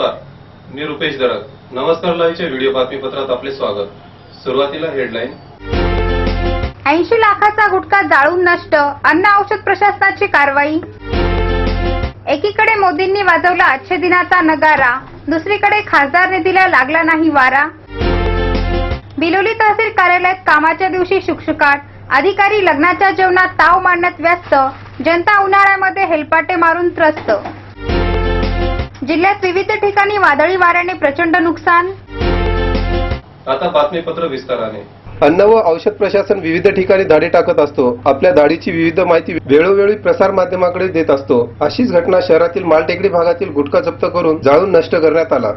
नमस्कार मी रुपेश दरक नमस्कार लाईव्हच्या व्हिडिओ बातमीपत्रात आपले स्वागत. सुरुवातीला हेडलाईन. ऐंशी लाखाचा गुटखा जाळून नष्ट अन्न औषध प्रशासनाची कारवाई. एकीकडे मोदींनी वाजवला आजच्या दिनाचा नगारा दुसरीकडे खासदार निधीला लागला नाही वारा. बिलोली तहसील कार्यालयात कामाच्या दिवशी शुकशुकाट अधिकारी लग्नाच्या जेवणात ताव मांडण्यात व्यस्त जनता उन्हाळ्यामध्ये हेलपाटे मारून त्रस्त. जिल्ह्यात विविध ठिकाणी वादळी वाऱ्याने प्रचंड नुकसान. आता बातमीपत्र विस्ताराने. अन्न व औषध प्रशासन विविध ठिकाणी धाडी टाकत असतो. आपल्या धाडीची विविध माहिती वेळोवेळी प्रसार माध्यमाकडे देत असतो. अशीच घटना शहरातील मालटेकडी भागातील गुटखा जप्त करून जाळून नष्ट करण्यात आला.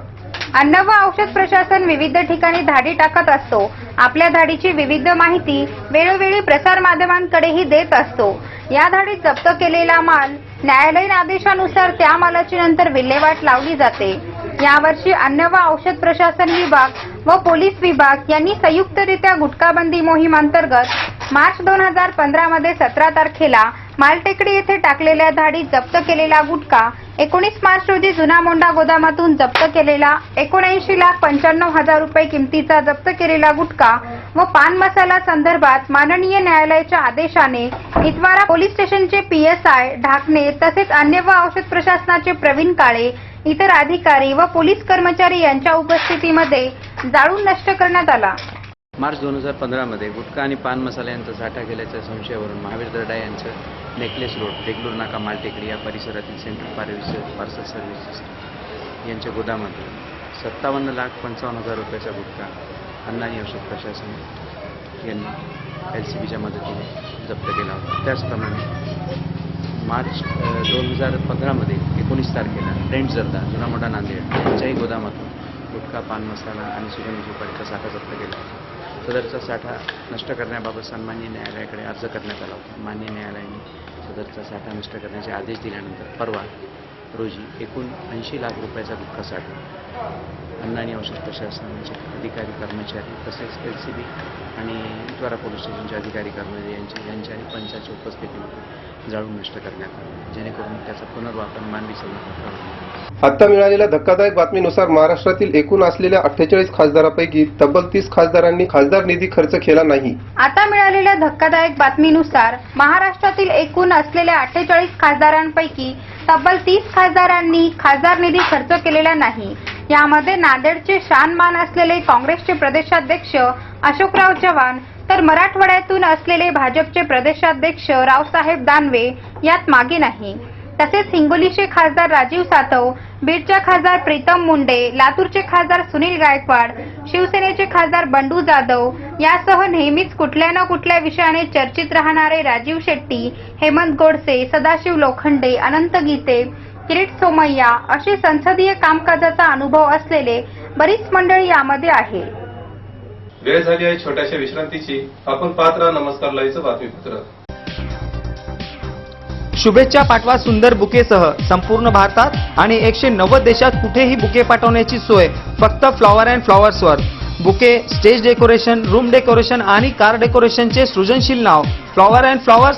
अन्न व औषध प्रशासन विविध ठिकाणी धाडी टाकत असतो. आपल्या धाडीची विविध माहिती वेळोवेळी प्रसार माध्यमांकडेही देत असतो. या धाडीत जप्त केलेला माल न्यायालयीन आदेशानुसार त्या मालाची नंतर विल्हेवाट लावली जाते. यावर्षी अन्न व औषध प्रशासन विभाग व पोलीस विभाग यांनी संयुक्तरित्या गुटखाबंदी मोहिमांतर्गत मार्च दोन हजार पंधरा मध्ये सतरा तारखेला मालटेकडी येथे टाकलेल्या धाडीत जप्त केलेला गुटखा एकोणीस मार्च रोजी जुना मोंडा गोदामातून जप्त केलेला एकोणऐंशी लाख पंच्याण्णव हजार रुपये किमतीचा जप्त केलेला गुटखा व पान मसाला संदर्भात माननीय न्यायालयाच्या आदेशाने इतवारा पोलीस स्टेशनचे पीएसआय ढाकणे तसेच अन्य व औषध प्रशासनाचे प्रवीण काळे इतर अधिकारी व पोलीस कर्मचारी यांच्या उपस्थितीमध्ये जाळून नष्ट करण्यात आला. मार्च दोन हजार पंधरामध्ये गुटखा आणि पान मसाला यांचा साठा केल्याच्या संशयावरून महावीर दर्डा यांचं नेकलेस रोड देगलूर नाका मालटेकडी या परिसरातील सेंट्रल पार्विस पार्सल सर्व्हिसेस यांच्या गोदामातून सत्तावन्न लाख पंचावन्न हजार रुपयाचा गुटखा अन्न आणि औषध प्रशासन यांनी एल सी बीच्या मदतीने जप्त केला होता त्याचप्रमाणे मार्च दोन हजार पंधरामध्ये एकोणीस तारखेला ट्रेंड जर्दा जुना मोठा नांदेड यांच्याही गोदामातून गुटखा पान मसाला आणि सुगंधी सुपारीचा साठा जप्त केला होता. सदरचा साठा नष्ट करण्याबाबत सन्मान्य न्यायालयाकडे अर्ज करण्यात आला होता. मान्य न्यायालयाने सदरचा साठा नष्ट करण्याचे आदेश दिल्यानंतर परवा रोजी एकूण ऐंशी लाख रुपयाचा गुटखा साठा अन्न आणि औषध प्रशासनाचे अधिकारी कर्मचारी तसेच एल सी बी आणि इतवारा पोलीस स्टेशनचे अधिकारी कर्मचारी यांचे यांच्या आणि पंचाच्या उपस्थितीमध्ये जाळून नष्ट करण्यात आले. जेणेकरून त्याचा पुनर्वापर मानवी संवर्धन आता मिळालेल्या धक्कादायक बातमीनुसार महाराष्ट्रातील एकूण असलेल्या अठ्ठेचाळीस खासदारापैकी तब्बल तीस खासदारांनी खासदार निधी खर्च केला नाही. आता मिळालेल्या धक्कादायक बातमीनुसार महाराष्ट्रातील एकूण असलेल्या अठ्ठेचाळीस खासदारांपैकी तब्बल तीस खासदारांनी खासदार निधी खर्च केलेला नाही. यामध्ये नांदेडचे शानमान असलेले काँग्रेसचे प्रदेशाध्यक्ष अशोकराव चव्हाण तर मराठवाड्यातून असलेले भाजपचे प्रदेशाध्यक्ष रावसाहेब दानवे यात मागे नाही. तसेच हिंगोलीचे खासदार राजीव सातव बीडच्या खासदार प्रीतम मुंडे लातूरचे खासदार सुनील गायकवाड शिवसेनेचे खासदार बंडू जाधव यासह नेहमीच कुठल्या ना कुठल्या विषयाने चर्चित राहणारे राजीव शेट्टी हेमंत गोडसे सदाशिव लोखंडे अनंत गीते किरीट सोमय्या असे संसदीय कामकाजाचा अनुभव असलेले बरीच मंडळी यामध्ये आहे. वेळ झाली आहे छोट्याशा विश्रांतीची. आपण पाहत राहा नमस्कार लाईव्हचं बातमीपत्र. शुभेच्छा पाठवा सुंदर बुकेसह संपूर्ण भारतात आणि एकशे नव्वद देशात कुठेही बुके पाठवण्याची सोय फक्त flower and फ्लॉवर्सवर. Bouquet stage decoration room decoration आणि कार डेकोरेशनचे सृजनशील नाव flower and flowers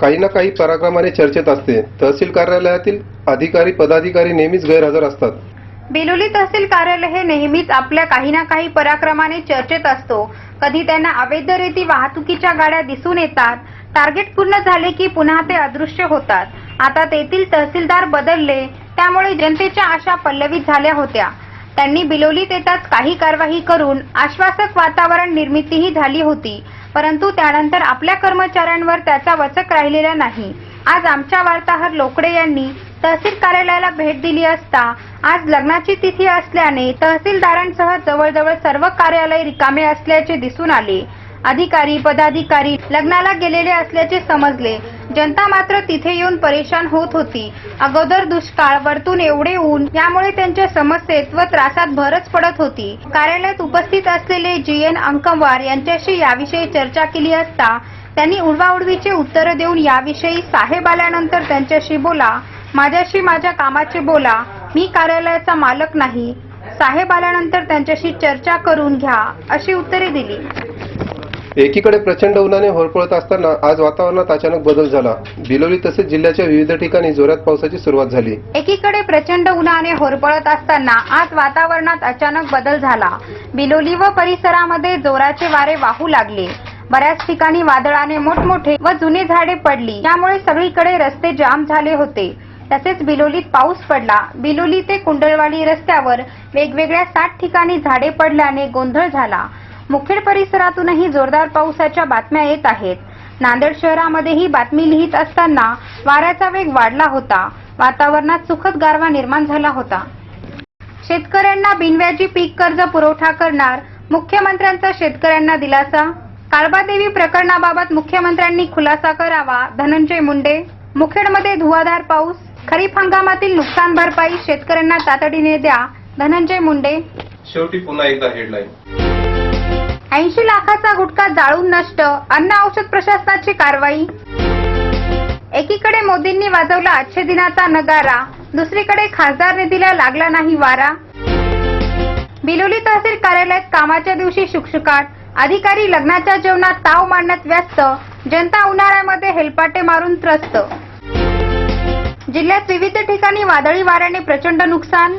काही ना काही पराक्रमाने चर्चेत असते. तहसील कार्यालयातील अधिकारी पदाधिकारी नेहमीच गैरहजर असतात. बेलोली तहसील कार्यालय हे नेहमीच आपल्या काही ना काही पराक्रमाने चर्चेत असतो. कधी त्यांना अवैध रेती वाहतुकीच्या गाड्या दिसून येतात. टार्गेट पूर्ण झाले की पुन्हा ते अदृश्य होतात. आता तेथील तहसीलदार बदलले त्यामुळे जनतेच्या आशा पल्लवित झाल्या होत्या. त्यांनी बिलोलीत येताच काही कारवाई करून आश्वासक वातावरण निर्मितीही झाली होती. परंतु त्यानंतर आपल्या कर्मचाऱ्यांवर त्याचा वचक राहिलेला नाही. आज आमच्या वार्ताहर लोकडे यांनी तहसील कार्यालयाला भेट दिली असता आज लग्नाची तिथी असल्याने तहसीलदारांसह जवळजवळ सर्व कार्यालय रिकामे असल्याचे दिसून आले. अधिकारी पदाधिकारी लग्नाला गेलेले असल्याचे समजले. जनता मात्र तिथे येऊन परेशान होत होती. अगोदर दुष्काळ वरतून एवढे ऊन यामुळे त्यांच्या समस्येत व त्रासात भरच पडत होती. कार्यालयात उपस्थित असलेले जी एन अंकमवार यांच्याशी याविषयी चर्चा केली असता त्यांनी उडवाउडवीचे उत्तर देऊन याविषयी साहेब आल्यानंतर त्यांच्याशी बोला माझ्याशी माझ्या कामाचे बोला मी कार्यालयाचा मालक नाही. साहेब आल्यानंतर त्यांच्याशी चर्चा करून घ्या अशी उत्तरे दिली. एकीकडे प्रचंड उन्हाने होरपळत असताना आज वातावरणात अचानक बदल झाला. बिलोली तसेच जिल्ह्याच्या विविध ठिकाणी जोरात पावसाची सुरुवात झाली. एकीकडे प्रचंड उन्हाने होरपळत असताना आज वातावरणात अचानक बदल झाला. बिलोली व परिसरामध्ये जोराचे वारे वाहू लागले. बऱ्याच ठिकाणी वादळाने मोठमोठे व जुने झाडे पडली. त्यामुळे सगळीकडे रस्ते जाम झाले होते. तसेच बिलोलीत पाऊस पडला. बिलोली ते कुंडलवाडी रस्त्यावर वेगवेगळ्या सात ठिकाणी झाडे पडल्याने गोंधळ झाला. मुखेड परिसरातूनही जोरदार पावसाच्या बातम्या येत आहेत. नांदेड शहरामध्येही बातमी लिहित असताना वाऱ्याचा वेग वाढला होता. वातावरणात सुखद गारवा निर्माण झाला होता. शेतकऱ्यांना बिनव्याजी पीक कर्ज पुरवठा करणार मुख्यमंत्र्यांचा शेतकऱ्यांना दिलासा? काळबादेवी प्रकरणाबाबत मुख्यमंत्र्यांनी खुलासा करावा. धनंजय मुंडे मुखेडमध्ये धुवाधार पाऊस. खरीप हंगामातील नुकसान भरपाई शेतकऱ्यांना तातडीने द्या. धनंजय मुंडे. शेवटी पुन्हा एकदा हेडलाईन ऐंशी लाखाचा गुटखा जाळून नष्ट अन्न औषध प्रशासनाची कारवाई. एकीकडे मोदींनी वाजवला अच्छे दिनाचा नगारा दुसरीकडे खासदार निधीला लागला नाही वारा. बिलोली तहसील कार्यालयात कामाच्या दिवशी शुकशुकाट अधिकारी लग्नाच्या जेवणात ताव मांडण्यात व्यस्त जनता उन्हाळ्यामध्ये हेलपाटे मारून त्रस्त. जिल्ह्यात विविध ठिकाणी वादळी वाऱ्याने प्रचंड नुकसान.